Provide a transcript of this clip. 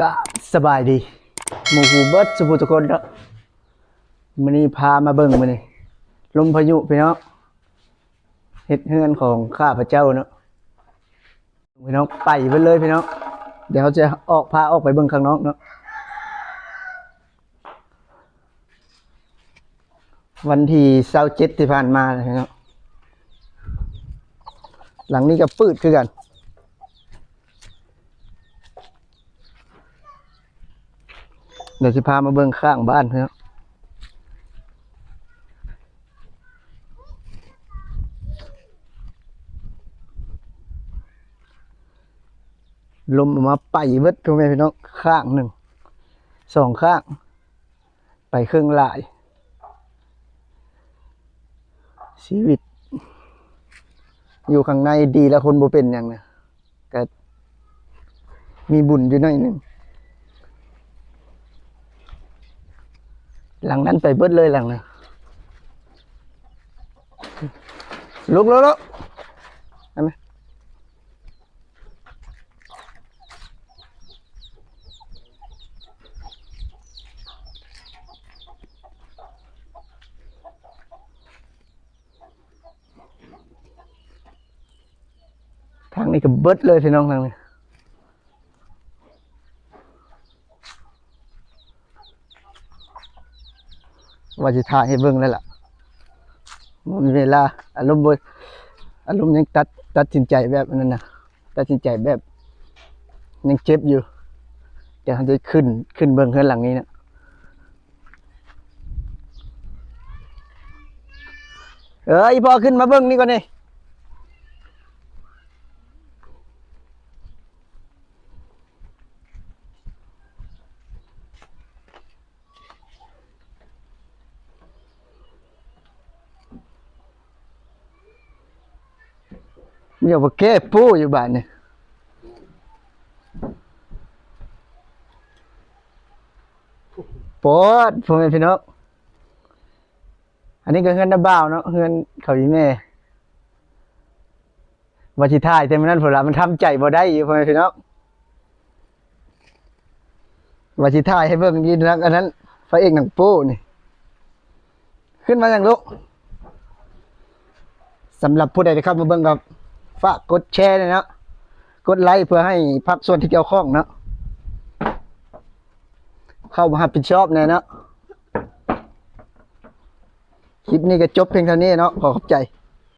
ก็สบายดีหมู่กูเบิดสุภุทุกคนเนาะมื้อนี้พามาเบิ่งมื้อนี้ลมพายุพี่น้องเฮ็ดเฮือนของข้าพเจ้าเนาะพี่น้องไปไปเลยพี่น้องเดี๋ยวเขาจะออกพาออกไปเบิ่งข้างนอกเนาะวันที่27ที่ผ่านมาเลยพี่น้องหลังนี้ก็ปืดคือกัน เดี๋ยวสิพามาเบิ่งข้างบ้านเพื่อนลมมาไปเบิดพ่อแม่พี่น้องข้างหนึ่งสองข้าง ไปครึ่งหลาย ชีวิต อยู่ข้างในดีแล้วคนบ่เป็นอย่างนะก็มีบุญอยู่หน่อยหนึ่ง หลังนั้นไปเบิดเลยหลังนะลุกลุกลุกเห็นไหมทางนี้ก็เบิดเลยพี่น้องทางนี้ ว่าจะถ่ายให้เบิ่งแล้วล่ะมีเวลาอารมณ์บ่อารมณ์ยังตัดตัดสินใจแบบนั้นนะตัดสินใจแบบยังเจ็บอยู่เดี๋ยวเขาจะขึ้นขึ้นเบิ่งข้นหลังนี้นะเอ้ยพอขึ้นมาเบิ่งนี่ก่อนนี่ มีเอาไปแก้ปูอยู่บ้านเนี่ยปอดพ่อแม่พี่น้องอันนี้ก็เฮือนน้าบ่าวเนาะเฮือนเขาอีแม่ว่าสิถ่ายแต่มันนั้นพอละมันทำใจบ่ได้อยู่พ่อแม่พี่น้องว่าสิถ่ายให้เบิ่งดีนักอันนั้นพระเอกหนังโป้นี่ ขึ้นมาอย่างลูกสำหรับผู้ใดที่เข้ามาเบิ่งกับ ฝากกดแชร์เลยนะกดไลค์เพื่อให้พักส่วนที่เกี่ยวข้องนะเข้ามารับผิดชอบน่เนะคลิปนี้ก็จบเพียงเท่านี้เนาะขอขอบใจ